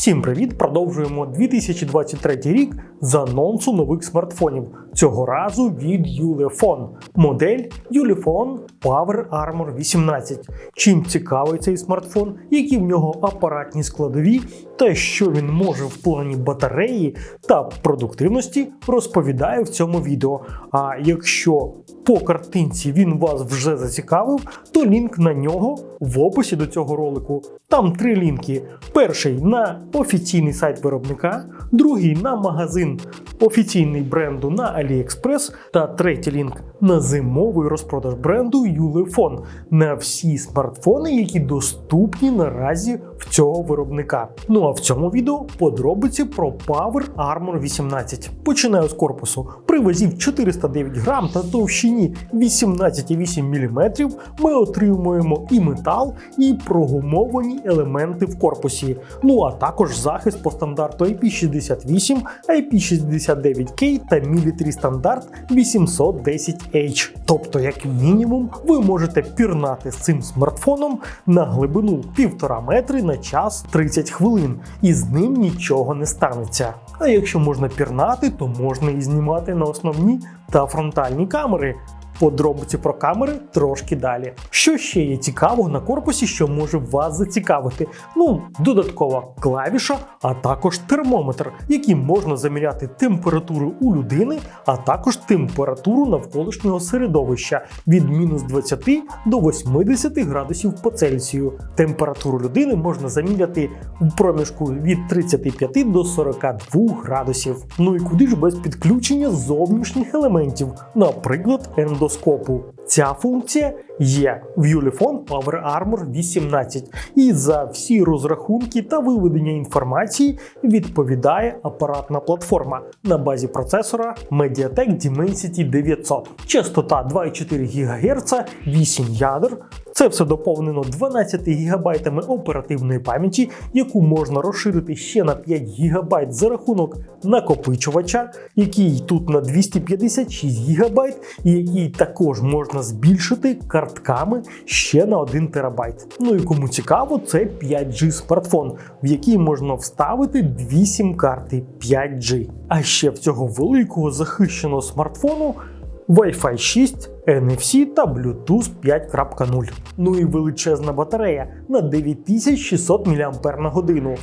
Всім привіт! Продовжуємо 2023 рік з анонсу нових смартфонів. Цього разу від Ulefone. Модель Ulefone Power Armor 18. Чим цікавий цей смартфон, які в нього апаратні складові, та що він може в плані батареї та продуктивності, розповідаю в цьому відео. А якщо по картинці він вас вже зацікавив, то лінк на нього в описі до цього ролику. Там три лінки: перший на офіційний сайт виробника, другий на магазин офіційний бренду на AliExpress та третій лінк на зимовий розпродаж бренду Юлефон. На всі смартфони, які доступні наразі в цього виробника. Ну а в цьому відео подробиці про Power Armor 18. Починаю з корпусу. При вазі в 409 грам та товщині 18,8 мм ми отримуємо і метал, і прогумовані елементи в корпусі. Ну а також захист по стандарту IP68, IP69K та Military стандарт 810H. Тобто, як мінімум, ви можете пірнати з цим смартфоном на глибину 1,5 метри на час 30 хвилин, і з ним нічого не станеться. А якщо можна пірнати, то можна і знімати на основні та фронтальні камери. Подробиці про камери трошки далі. Що ще є цікавого на корпусі, що може вас зацікавити? Ну, додаткова клавіша, а також термометр, яким можна заміряти температуру у людини, а також температуру навколишнього середовища від мінус 20 до 80 градусів по Цельсію. Температуру людини можна заміряти в проміжку від 35 до 42 градусів. Ну і куди ж без підключення зовнішніх елементів, наприклад, scopul. Ți-a funcție є в Ulefone Power Armor 18, і за всі розрахунки та виведення інформації відповідає апаратна платформа на базі процесора Mediatek Dimensity 900. Частота 2,4 ГГц, 8 ядер. Це все доповнено 12 ГБ оперативної пам'яті, яку можна розширити ще на 5 ГБ за рахунок накопичувача, який тут на 256 ГБ, і який також можна збільшити картками ще на 1 ТБ. Ну і кому цікаво, це 5G смартфон, в який можна вставити дві сім-карти 5G. А ще в цього великого захищеного смартфону. Wi-Fi 6, NFC та Bluetooth 5.0. Ну і величезна батарея на 9600 мАч,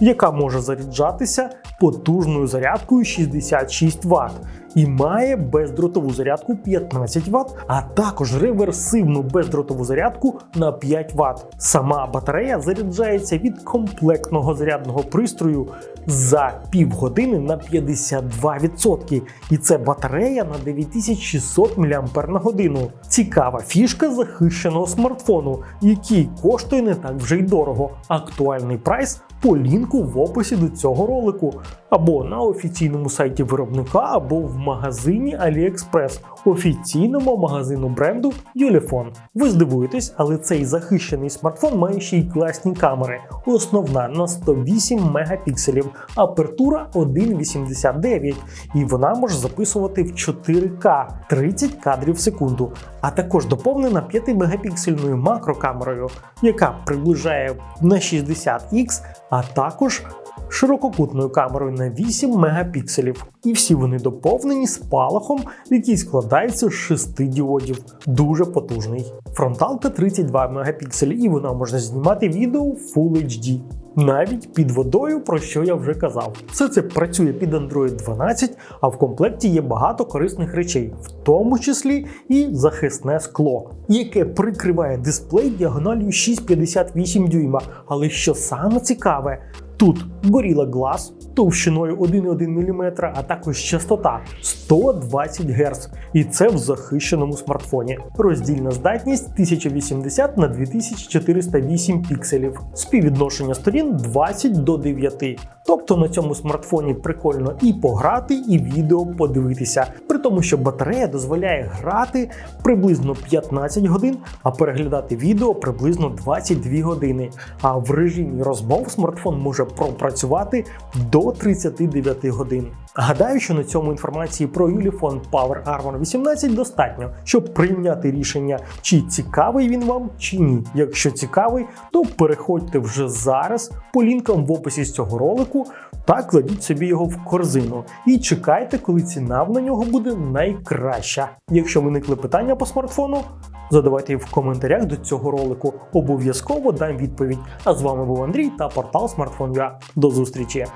яка може заряджатися потужною зарядкою 66 Вт і має бездротову зарядку 15 Вт, а також реверсивну бездротову зарядку на 5 Вт. Сама батарея заряджається від комплектного зарядного пристрою за півгодини на 52%. І це батарея на 9600 мАч. Цікава фішка захищеного смартфону, який коштує не так вже й дорого. Актуальний прайс по лінку в описі до цього ролику, або на офіційному сайті виробника, або в магазині AliExpress, офіційному магазину бренду Ulefone. Ви здивуєтесь, але цей захищений смартфон має ще й класні камери. Основна на 108 мегапікселів, апертура 1,89, і вона може записувати в 4К 30 кадрів в секунду, а також доповнена 5 мегапіксельною макрокамерою, яка приближає на 60X, а також ширококутною камерою на 8 мегапікселів. І всі вони доповнені спалахом, який складається з 6 діодів. Дуже потужний. Фронталка 32 мегапікселі, і вона може знімати відео Full HD. Навіть під водою, про що я вже казав. Все це працює під Android 12, а в комплекті є багато корисних речей, в тому числі і захисне скло, яке прикриває дисплей діагональю 6,58 дюйма. Але що саме цікаве, Тут Gorilla Glass товщиною 1,1 мм, а також частота 120 Гц. І це в захищеному смартфоні. Роздільна здатність 1080 на 2408 пікселів. Співвідношення сторін 20 до 9. Тобто на цьому смартфоні прикольно і пограти, і відео подивитися, при тому, що батарея дозволяє грати приблизно 15 годин, а переглядати відео приблизно 22 години. А в режимі розмов смартфон може пропрацювати до 39 годин. Гадаю, що на цьому інформації про Ulefone Power Armor 18 достатньо, щоб прийняти рішення, чи цікавий він вам, чи ні. Якщо цікавий, то переходьте вже зараз по лінкам в описі з цього ролику та кладіть собі його в корзину і чекайте, коли ціна на нього буде найкраща. Якщо виникли питання по смартфону, задавайте їх в коментарях до цього ролику. Обов'язково дам відповідь. А з вами був Андрій та портал Smartphone.ua. До зустрічі!